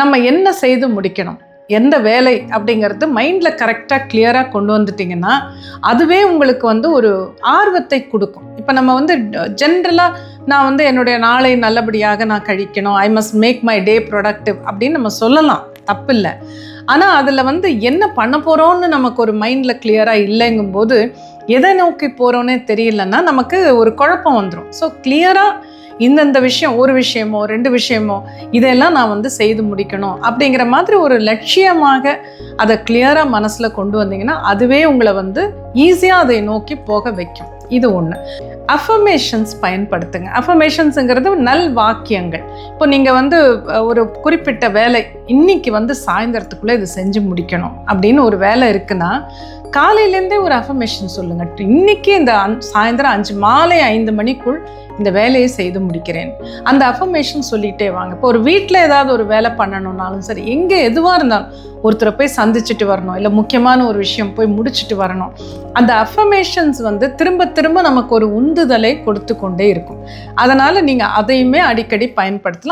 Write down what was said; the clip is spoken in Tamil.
நம்ம என்ன செய்து முடிக்கணும்? எந்த வேலை அப்படிங்கிறது மைண்டில் கரெக்டாக கிளியராக கொண்டு வந்துட்டிங்கன்னா அதுவே உங்களுக்கு வந்து ஒரு ஆர்வத்தை கொடுக்கும். இப்போ நம்ம வந்து ஜென்ரலாக நான் வந்து என்னுடைய நாளை நல்லபடியாக நான் கழிக்கணும். I must make my day productive அப்படின்னு நம்ம சொல்லலாம். தப்பில்லை ஆனால் அதில் வந்து என்ன பண்ண போகிறோன்னு நமக்கு ஒரு மைண்டில் கிளியராக இல்லைங்கும்போது எதை நோக்கி போகிறோன்னே தெரியலன்னா நமக்கு ஒரு குழப்பம் வந்துடும் ஸோ கிளியராக இந்தந்த விஷயம் ஒரு விஷயமோ ரெண்டு விஷயமோ இதெல்லாம் நான் வந்து செய்து முடிக்கணும். அப்படிங்கிற மாதிரி ஒரு லட்சியமாக அதை கிளியராக மனசில் கொண்டு வந்தீங்கன்னா அதுவே உங்களை வந்து ஈஸியாக அதை நோக்கி போக வைக்கும். இது ஒன்று அஃபர்மேஷன்ஸ் பயன்படுத்துங்க. அஃபர்மேஷன்ஸுங்கிறது நல் வாக்கியங்கள். இப்போ நீங்கள் வந்து ஒரு குறிப்பிட்ட வேலை இன்னைக்கு வந்து சாயந்தரத்துக்குள்ளே இது செஞ்சு முடிக்கணும். அப்படின்னு ஒரு வேலை இருக்குன்னா காலையிலேருந்தே ஒரு அஃபர்மேஷன் சொல்லுங்கள் இன்னைக்கு இந்த அந் சாயந்தரம் அஞ்சு மாலை ஐந்து மணிக்குள் இந்த வேலையை செய்து முடிக்கிறேன். அந்த அஃபர்மேஷன் சொல்லிகிட்டே வாங்க. இப்போ ஒரு வீட்டில் ஏதாவது ஒரு வேலை பண்ணணும்னாலும் சரி எங்கே எதுவாக இருந்தாலும் ஒருத்தரை போய் சந்திச்சுட்டு வரணும். இல்லை முக்கியமான ஒரு விஷயம் போய் முடிச்சுட்டு வரணும். அந்த அஃபர்மேஷன்ஸ் வந்து திரும்ப திரும்ப நமக்கு ஒரு உந்துதலை கொடுத்து கொண்டே இருக்கும். அதனால் நீங்கள் அதையுமே அடிக்கடி பயன்படுத்தலாம்.